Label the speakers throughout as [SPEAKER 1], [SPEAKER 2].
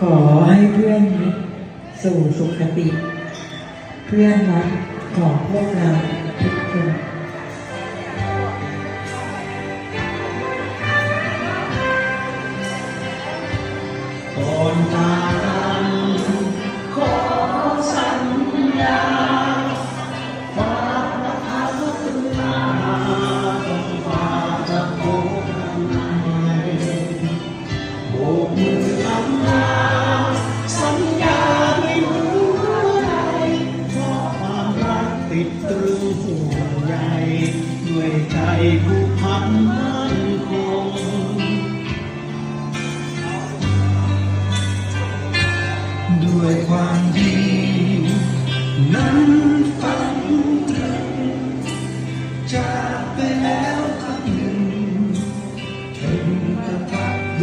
[SPEAKER 1] ขอให้เพื่อนสู่สุคติ เพื่อนรักของพวกเราทุกคน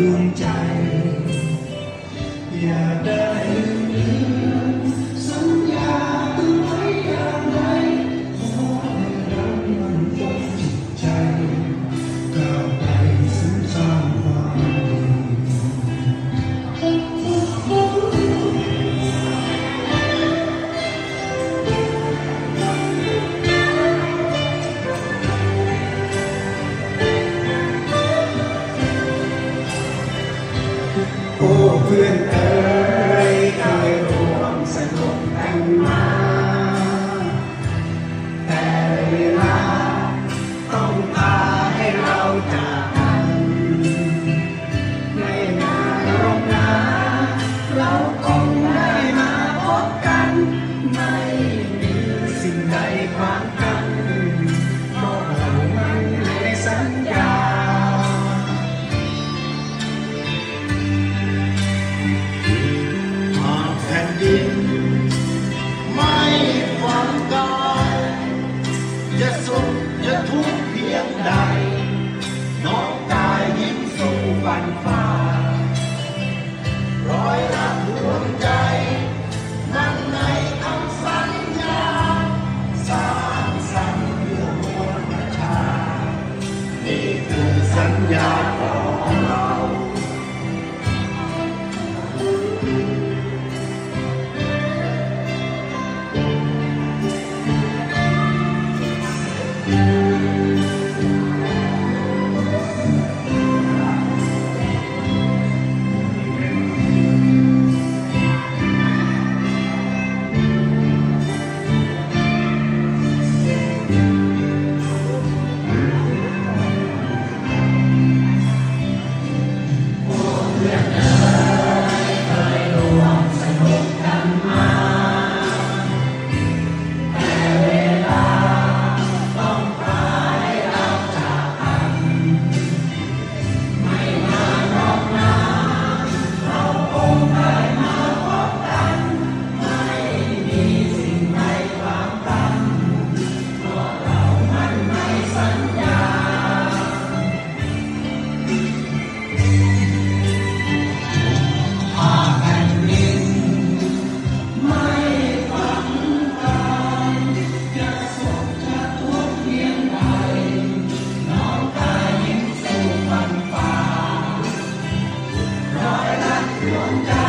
[SPEAKER 2] ดวงใจ อย่าได้ open air. ใด น้องกายยิ้มสู่ฟันฟ้า ร้อยรักดวใจ มันในคำสัญญา สร้างสรรค์เพื่อมวลระชานคืสัญญา 勇敢。